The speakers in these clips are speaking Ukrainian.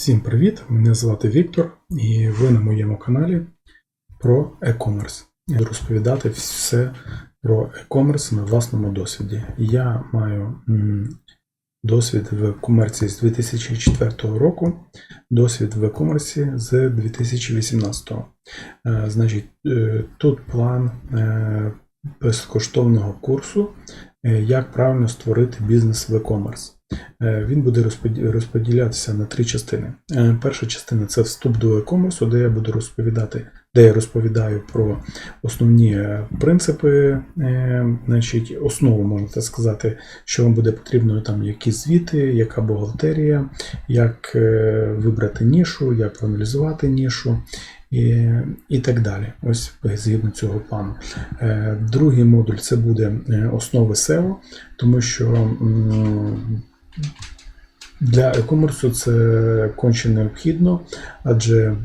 Всім привіт! Мене звати Віктор, і ви на моєму каналі про e-commerce. Я розповідати все про e-commerce на власному досвіді. Я маю досвід в комерції з 2004 року, досвід в e-commerce з 2018. Е, Значить, е, тут план е, безкоштовного курсу, як правильно створити бізнес в e-commerce. Е, Він буде розподілятися на три частини. Е, Перша частина це вступ до e-commerce, де я буду розповідати, де я розповідаю про основні е, принципи, е, значить, основу, можна сказати, що вам буде потрібно, там які звіти, яка бухгалтерія, як е, вибрати нішу, як проаналізувати нішу. І, і так далі. Ось згідно цього плану. Е, Другий модуль це буде е, основи SEO, тому що для e-commerce це конче необхідно, адже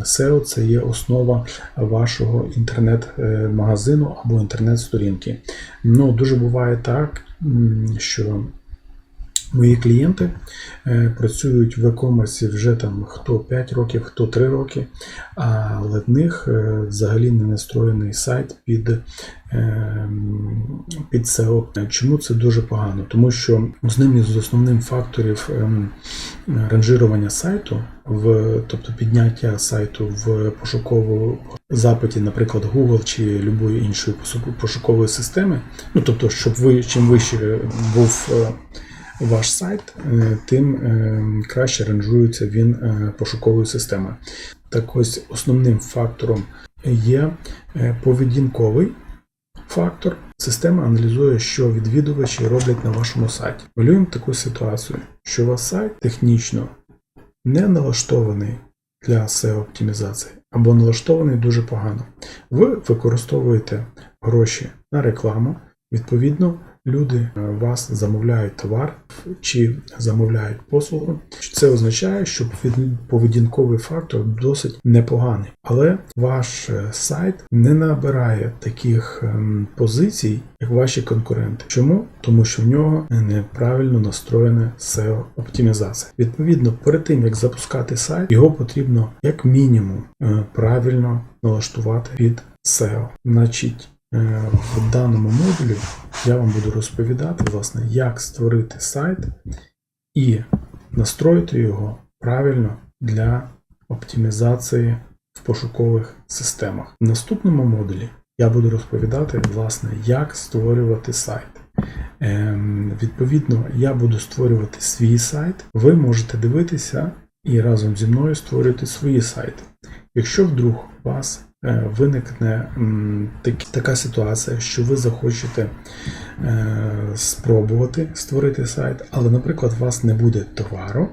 SEO це є основа вашого інтернет-магазину або інтернет-сторінки. Ну, дуже буває так, що мої клієнти е, працюють в e-commerce вже там хто 5 років, хто 3 роки, але в них е, взагалі не настроєний сайт під, е, під SEO. Чому це дуже погано? Тому що одним із основних факторів ем, ранжирування сайту, в, тобто підняття сайту в пошуковому запиті, наприклад, Google чи будь-якої іншої пошукової системи, ну тобто, щоб ви чим вище був. Ваш сайт, е, тим е, краще ранжується він е, пошуковою системою. Так ось основним фактором є поведінковий фактор. Система аналізує, що відвідувачі роблять на вашому сайті. Малюємо таку ситуацію, що у вас сайт технічно не налаштований для SEO-оптимізації або налаштований дуже погано. Ви використовуєте гроші на рекламу, відповідно, люди е, вас замовляють товар чи замовляють послугу. Це означає, що поведін- поведінковий фактор досить непоганий, але ваш е, сайт не набирає таких ем, позицій, як ваші конкуренти. Чому? Тому що в нього неправильно настроєна SEO-оптимізація. Відповідно, перед тим як запускати сайт, його потрібно як мінімум е, правильно налаштувати під SEO. Значить, в даному модулі я вам буду розповідати, власне, як створити сайт і настроїти його правильно для оптимізації в пошукових системах. В наступному модулі я буду розповідати, власне, як створювати сайт. Ем, відповідно, я буду створювати свій сайт. Ви можете дивитися і разом зі мною створювати свої сайти. Якщо вдруг у вас е, виникне така ситуація, що ви захочете е, спробувати створити сайт, але, наприклад, у вас не буде товару,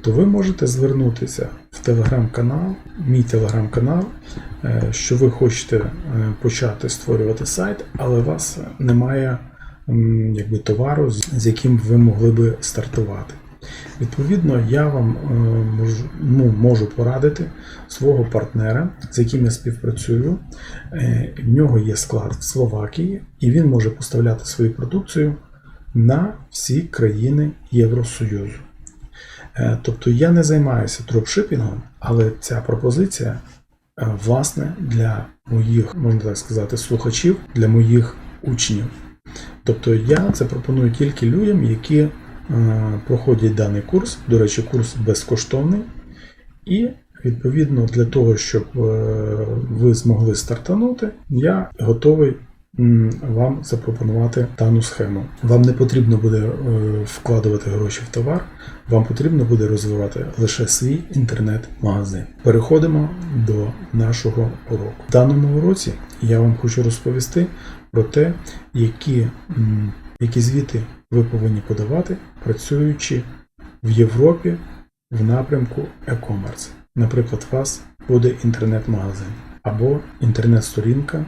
то ви можете звернутися в телеграм-канал, мій телеграм-канал, е, що ви хочете е, почати створювати сайт, але у вас немає якби, товару, з яким ви могли би стартувати. Відповідно, я вам е, можу, ну, можу порадити свого партнера, з яким я співпрацюю. Е, В нього є склад в Словакії, і він може поставляти свою продукцію на всі країни Євросоюзу. Е, Тобто я не займаюся дропшипінгом, але ця пропозиція власне для моїх, можна так сказати, слухачів, для моїх учнів. Тобто я це пропоную тільки людям, які проходять даний курс. До речі, курс безкоштовний. І відповідно для того, щоб е, ви змогли стартанути, я готовий вам запропонувати дану схему. Вам не потрібно буде е, вкладувати гроші в товар, вам потрібно буде розвивати лише свій інтернет-магазин. Переходимо до нашого уроку. В даному уроці я вам хочу розповісти про те, які, які звіти ви повинні подавати, працюючи в Європі в напрямку e-commerce. Наприклад, у вас буде інтернет-магазин або інтернет-сторінка,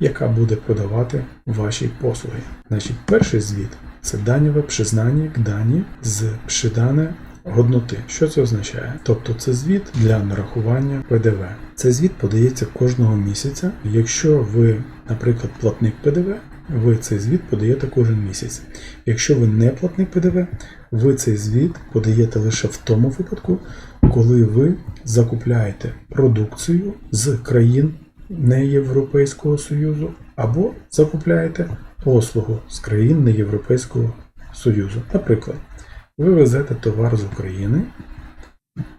яка буде продавати ваші послуги. Значить, перший звіт це даніве przyznanie дані з przydane годноти. Що це означає? Тобто це звіт для нарахування ПДВ. Цей звіт подається кожного місяця. Якщо ви, наприклад, платник ПДВ, ви цей звіт подаєте кожен місяць. Якщо ви не платник ПДВ, ви цей звіт подаєте лише в тому випадку, коли ви закупляєте продукцію з країн не Європейського Союзу або закупляєте послугу з країн не Європейського Союзу. Наприклад, ви везете товар з України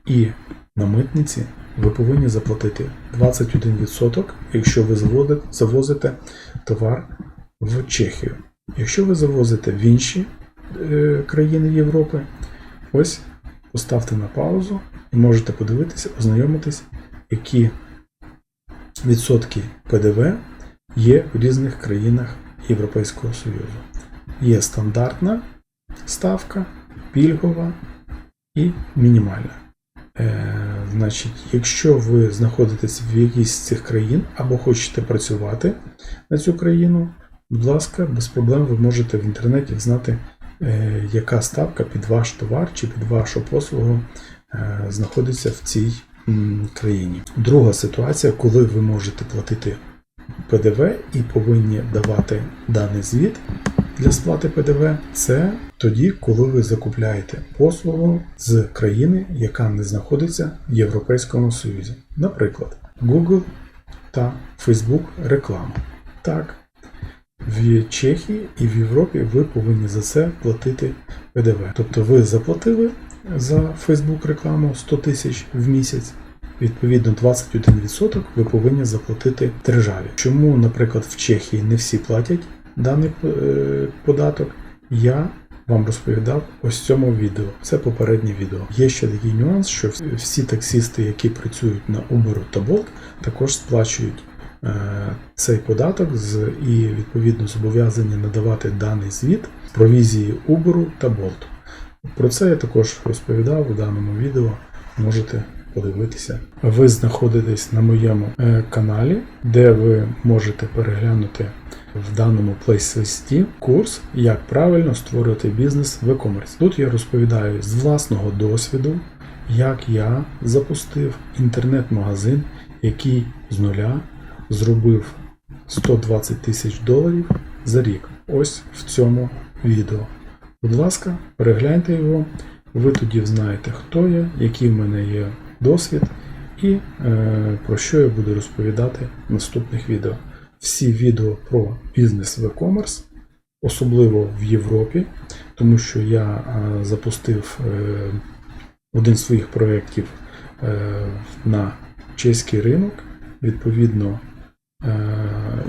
і на митниці ви повинні заплатити 21%, якщо ви завозите товар в Чехію. Якщо ви завозите в інші е, країни Європи, ось поставте на паузу і можете подивитися, ознайомитись, які відсотки ПДВ є в різних країнах Європейського Союзу. Є стандартна ставка, пільгова і мінімальна. Е, значить, якщо ви знаходитесь в якійсь з цих країн або хочете працювати на цю країну, будь ласка, без проблем ви можете в інтернеті знати, е, яка ставка під ваш товар чи під вашу послугу е, знаходиться в цій країні. Друга ситуація, коли ви можете платити ПДВ і повинні давати даний звіт для сплати ПДВ, це тоді, коли ви закупляєте послугу з країни, яка не знаходиться в Європейському Союзі. Наприклад, Google та Facebook реклама. Так, в Чехії і в Європі ви повинні за це платити ПДВ. Тобто ви заплатили за Facebook рекламу 100 тисяч в місяць. Відповідно, 21% ви повинні заплатити державі. Чому, наприклад, в Чехії не всі платять даний е, податок, я вам розповідав ось цьому відео. Це попереднє відео. Є ще такий нюанс, що всі таксісти, які працюють на Uber та Bolt, також сплачують цей податок з, і відповідно зобов'язані надавати даний звіт з провізії Uber та Bolt. Про це я також розповідав у даному відео. Можете подивитися. Ви знаходитесь на моєму е, каналі, де ви можете переглянути в даному плейслисті курс, як правильно створити бізнес в e-commerce. Тут я розповідаю з власного досвіду, як я запустив інтернет-магазин, який з нуля зробив 120 тисяч доларів за рік. Ось в цьому відео. Будь ласка, перегляньте його. Ви тоді знаєте, хто я, який в мене є досвід і е, про що я буду розповідати в наступних відео. Всі відео про бізнес в e-commerce, особливо в Європі, тому що я е, запустив е, один з своїх проєктів е, на чеський ринок. Відповідно,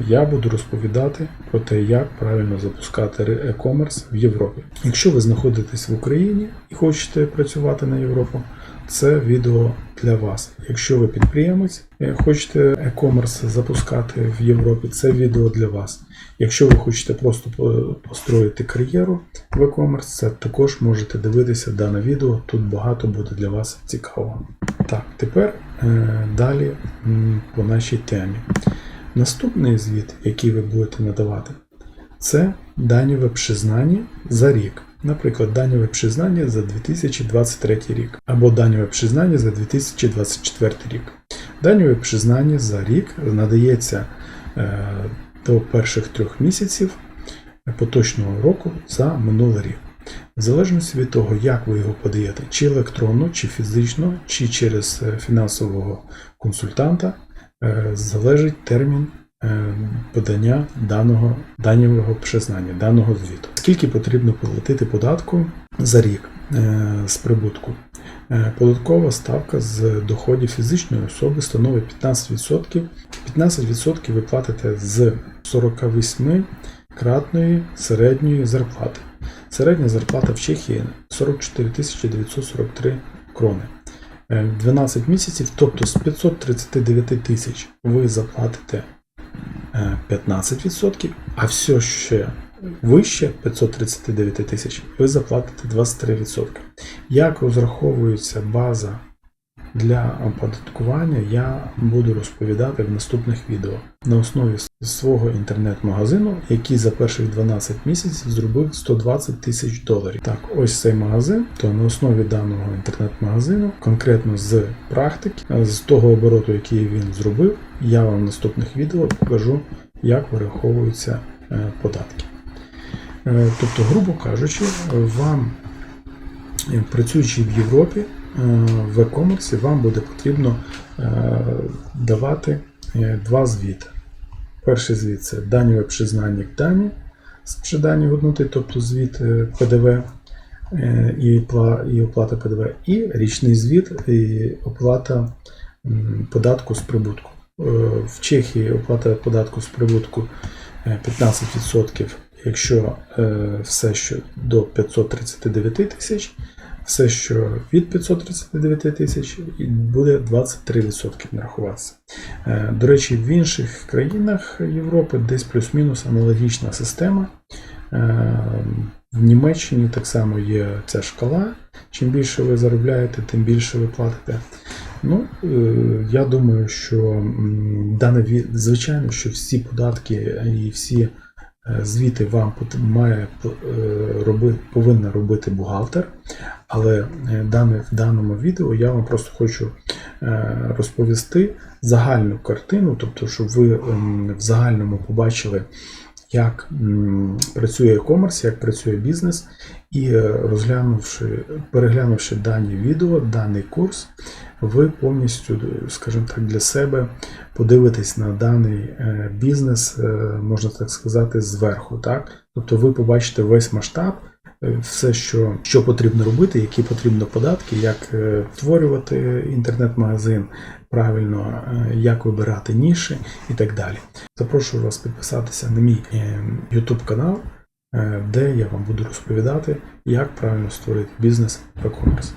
я буду розповідати про те, як правильно запускати e-commerce в Європі. Якщо ви знаходитесь в Україні і хочете працювати на Європу, це відео для вас. Якщо ви підприємець, е, хочете e-commerce запускати в Європі, це відео для вас. Якщо ви хочете просто построїти кар'єру в e-commerce, це також можете дивитися дане відео. Тут багато буде для вас цікавого. Так, тепер е, далі по нашій темі. Наступний звіт, який ви будете надавати, це дані веб-признання за рік. Наприклад, дані веб-признання за 2023 рік або дані веб-признання за 2024 рік. Дані веб-признання за рік надається е, до перших трьох місяців поточного року за минулий рік. В залежності від того, як ви його подаєте, чи електронно, чи фізично, чи через е, фінансового консультанта, залежить термін е, подання даного даного признання, даного звіту. Скільки потрібно платити податку за рік е, з прибутку? Е, Податкова ставка з доходів фізичної особи становить 15%. 15% ви платите з 48-кратної середньої зарплати. Середня зарплата в Чехії 44 943 крони. Е, 12 місяців, тобто з 539 тисяч ви заплатите е, 15%, а все ще вище 539 тисяч ви заплатите 23%. Як розраховується база для оподаткування, я буду розповідати в наступних відео на основі свого інтернет-магазину, який за перших 12 місяців зробив 120 тисяч доларів. Так, ось цей магазин, то на основі даного інтернет-магазину, конкретно з практики, з того обороту, який він зробив, я вам в наступних відео покажу, як вираховується е, податки. Е, Тобто, грубо кажучи, вам, е, працюючи в Європі, е, в e-commerce, вам буде потрібно е, давати е, два звіти. Перший звіт це дані веб-признання дані з приданні годноти, тобто звіт е, ПДВ е, і, оплата ПДВ, і річний звіт і оплата податку з прибутку. Е, В Чехії оплата податку з прибутку е, 15%, якщо все, що до 539 тисяч, все, що від 539 тисяч, буде 23% нарахуватися. Е, До речі, в інших країнах Європи десь плюс-мінус аналогічна система. Е, В Німеччині так само є ця шкала. Чим більше ви заробляєте, тим більше ви платите. Ну, е, я думаю, що дане звичайно, що всі податки і всі звіти вам має е, роби, повинна робити бухгалтер. Але е, дане, в даному відео я вам просто хочу е, розповісти загальну картину, тобто, щоб ви ем, в загальному побачили, як працює e-commerce, як працює бізнес, і е, розглянувши, переглянувши дані відео, даний курс, ви повністю, скажімо так, для себе подивитесь на даний е, бізнес, е, можна так сказати, зверху. Так? Тобто ви побачите весь масштаб, е, все, що, що потрібно робити, які потрібно податки, як е, створювати інтернет-магазин правильно, е, як вибирати ніші і так далі. Запрошую вас підписатися на мій е, YouTube канал, е, де я вам буду розповідати, як правильно створити бізнес в e-commerce.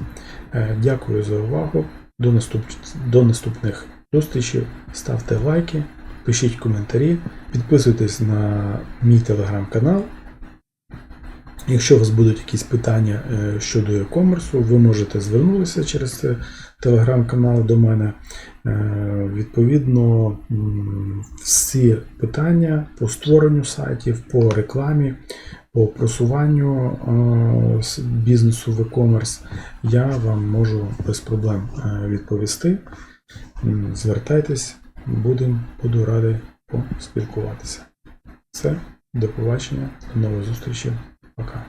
Е, Дякую за увагу. До, наступ... До наступних зустрічей. Ставте лайки, пишіть коментарі, підписуйтесь на мій телеграм-канал. Якщо у вас будуть якісь питання е, щодо e-commerce, ви можете звернутися через е, телеграм-канал до мене. Відповідно, всі питання по створенню сайтів, по рекламі, по просуванню е, бізнесу в e-commerce я вам можу без проблем е, відповісти. Звертайтесь, будем, буду радий поспілкуватися. Все, до побачення, до нових зустрічей. Пока.